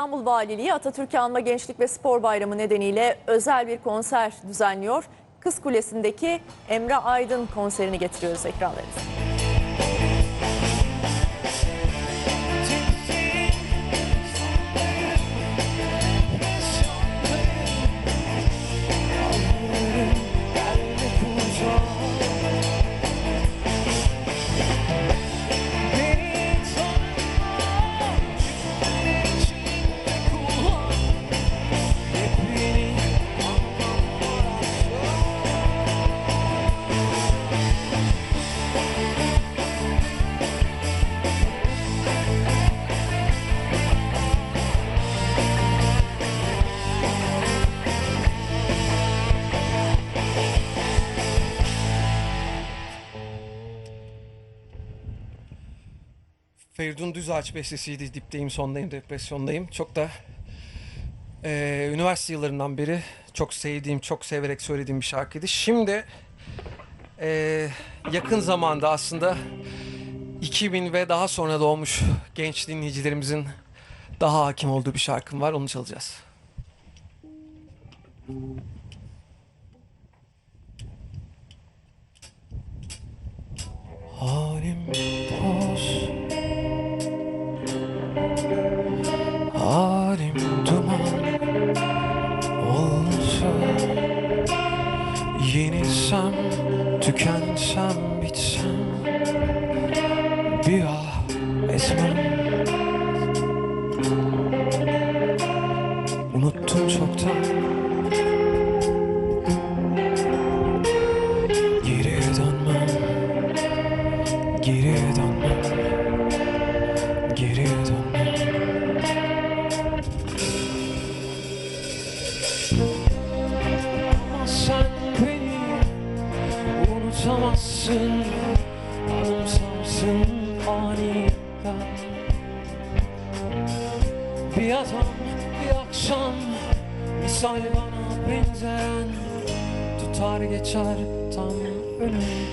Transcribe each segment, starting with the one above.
İstanbul Valiliği Atatürk Anma Gençlik ve Spor Bayramı nedeniyle özel bir konser düzenliyor. Kız Kulesi'ndeki Emre Aydın konserini getiriyoruz ekranlarınıza. Feridun Düzağaç bestesiydi. Dipteyim, sondayım, depresyondayım. Çok da eee, üniversite yıllarından beri çok sevdiğim, çok severek söylediğim bir şarkıydı. Şimdi eee, yakın zamanda aslında 2000 ve daha sonra doğmuş genç dinleyicilerimizin daha hakim olduğu bir şarkım var. Onu çalacağız. Halim tükensem, bitsem Bir ah etmem Unuttum çoktan. Geriye dönmem Geriye dönmem Geriye dönmem unutamazsın Anımsarsın aniden. Bir adam bir akşam Misal bana benzeyen Tutar geçer tam önümden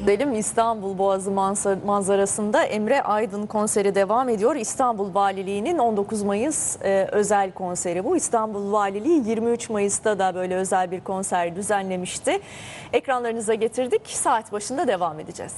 Gidelim İstanbul Boğazı manzar- manzarasında Emre Aydın konseri devam ediyor. İstanbul Valiliği'nin 19 Mayıs e, özel konseri bu. İstanbul Valiliği 23 Mayıs'ta da böyle özel bir konser düzenlemişti. Ekranlarınıza getirdik. Saat başında devam edeceğiz.